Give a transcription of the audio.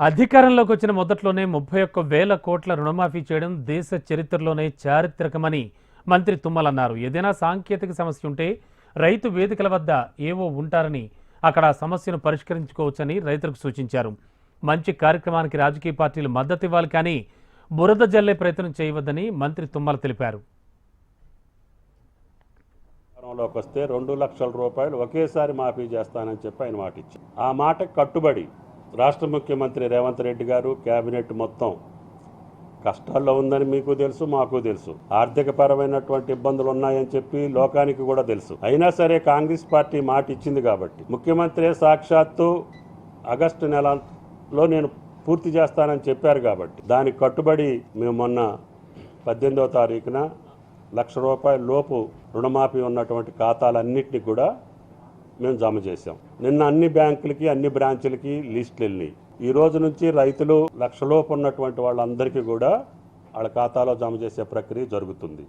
అధికారంలోకి వచ్చిన మొదట్లోనే ముప్పై ఒక్క వేల కోట్ల రుణమాఫీ చేయడం దేశ చరిత్రలోనే చారిత్రకమని మంత్రి తుమ్మల అన్నారు. ఏదైనా సాంకేతిక సమస్య ఉంటే రైతు వేదికల వద్ద ఏవో ఉంటారని అక్కడ ఆ సమస్యను పరిష్కరించుకోవచ్చని రైతులకు సూచించారు. మంచి కార్యక్రమానికి రాజకీయ పార్టీలు మద్దతు ఇవ్వాలి కానీ బురద జల్లే ప్రయత్నం చేయవద్దని మంత్రి తుమ్మల తెలిపారు. వస్తే రెండు లక్షల రూపాయలు ఒకేసారి మాఫీ చేస్తానని చెప్పి ఆయన మాట ఇచ్చారు ఆ మాట కట్టుబడి రాష్ట్ర ముఖ్యమంత్రి రేవంత్ రెడ్డి గారు కేబినెట్ మొత్తం కష్టాల్లో ఉందని మీకు తెలుసు మాకు తెలుసు. ఆర్థిక పరమైనటువంటి ఇబ్బందులు ఉన్నాయని చెప్పి లోకానికి కూడా తెలుసు. అయినా సరే కాంగ్రెస్ పార్టీ మాట ఇచ్చింది కాబట్టి. ముఖ్యమంత్రి సాక్షాత్తు ఆగస్టు నెలలో నేను పూర్తి చేస్తానని చెప్పారు కాబట్టి. దానికి కట్టుబడి మేము మొన్న పద్దెనిమిదవ తారీఖున లక్ష రూపాయల లోపు రుణమాఫీ ఉన్నటువంటి ఖాతాలన్నింటినీ కూడా మేము జమ చేసాం నిన్న అన్ని బ్యాంకులకి అన్ని బ్రాంచులకి లిస్టులు వెళ్ళినాయి. ఈ రోజు నుంచి రైతులు లక్షలోపు ఉన్నటువంటి వాళ్ళందరికీ కూడా వాళ్ళ ఖాతాలో జమ చేసే ప్రక్రియ జరుగుతుంది.